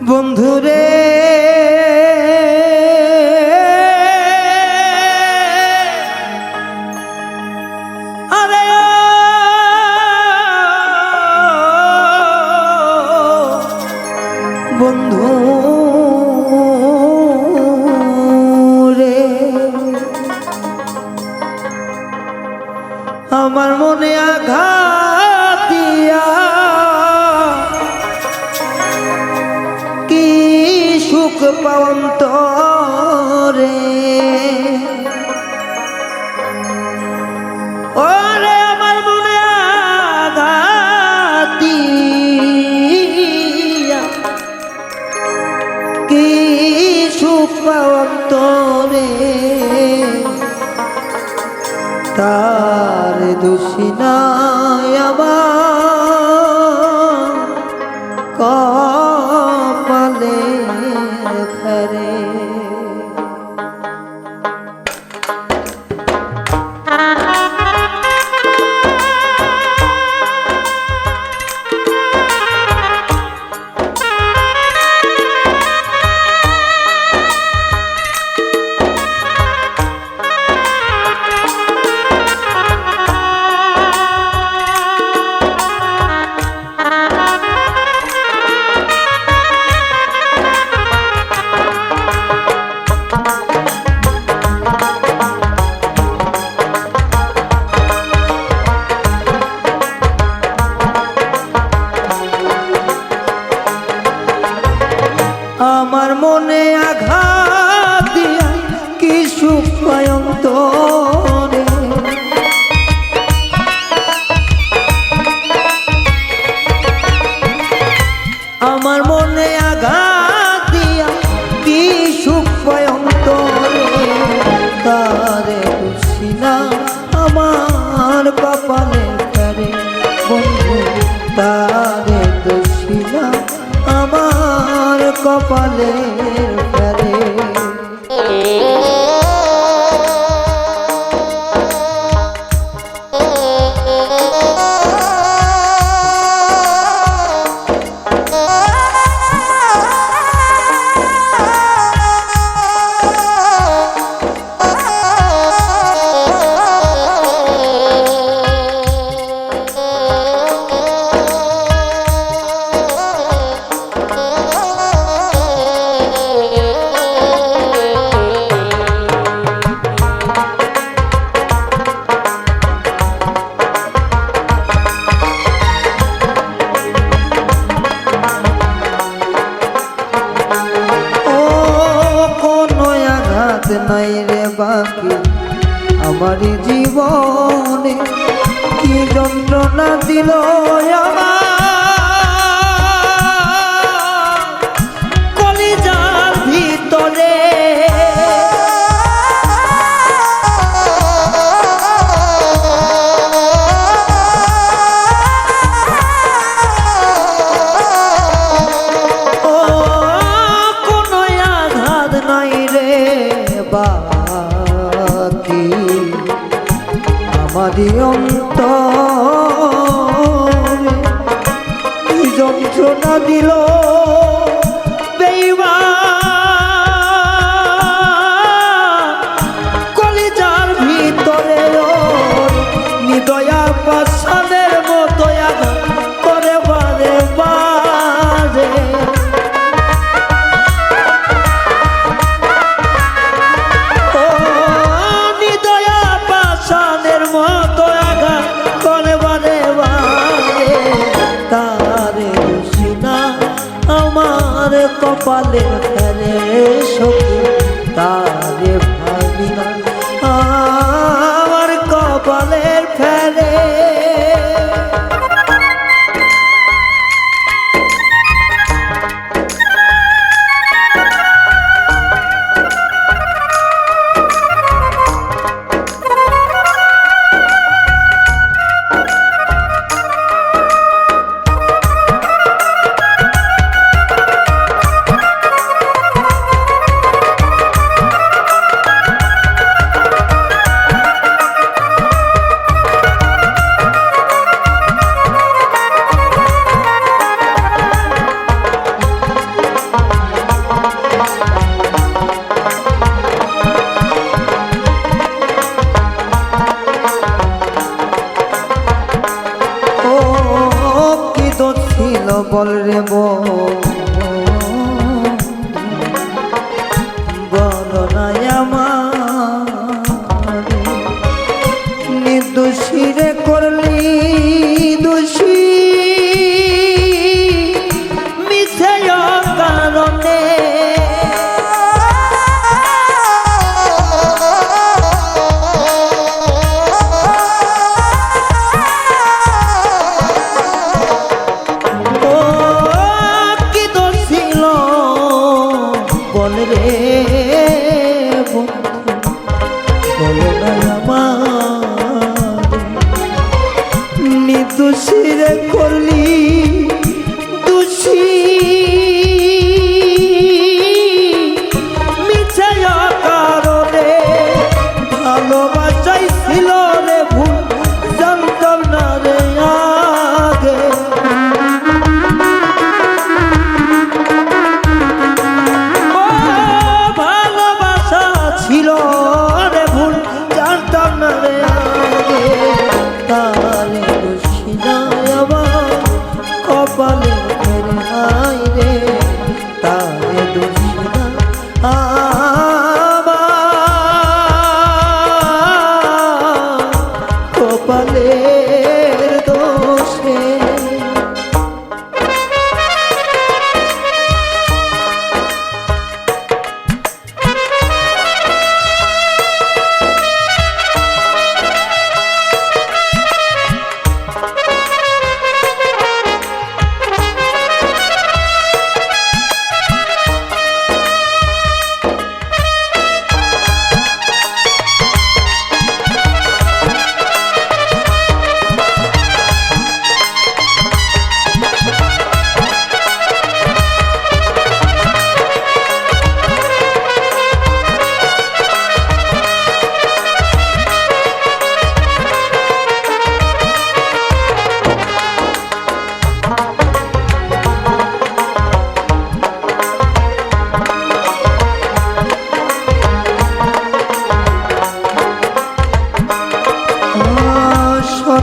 বন্ধুরে আমার বন্ধু তার দুষিনায় আবার তারে দোষিলা আমার কপালের ফেলে মনে কি যন্ত্রণা দিল আমার আমারই অন্ত যন্ত্রণা দিল কপালের খেলে সখী তারে palé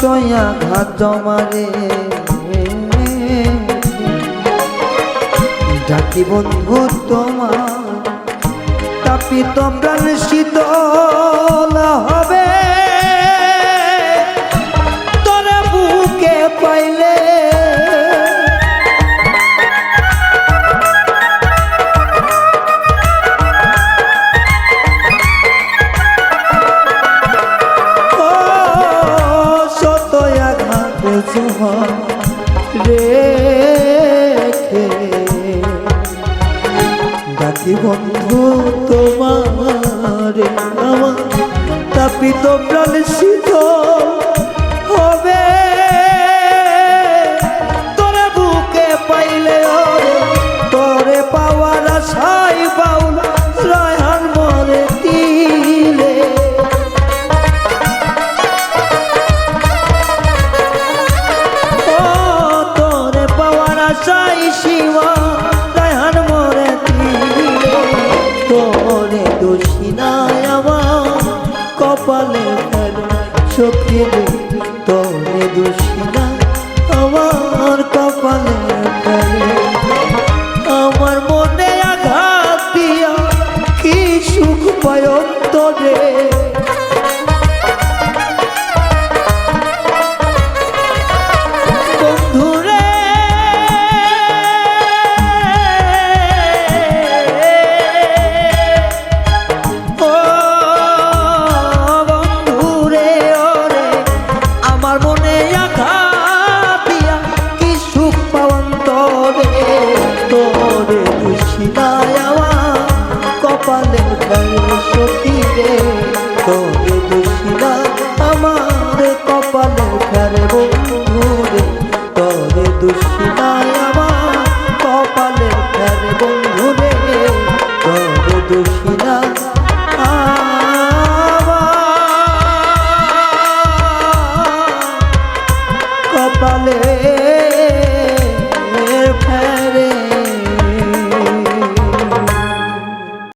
কষ্টয় আঘাত জমারে ডাকি বন্ধু তোমার তাপিত প্রাণ শীতল মোহন রেখে ডাকি বন্ধু তোমার আমার তাপিত প্রাণ করে দোষী নাই আমার কপালে শক্তি তরে দোষী।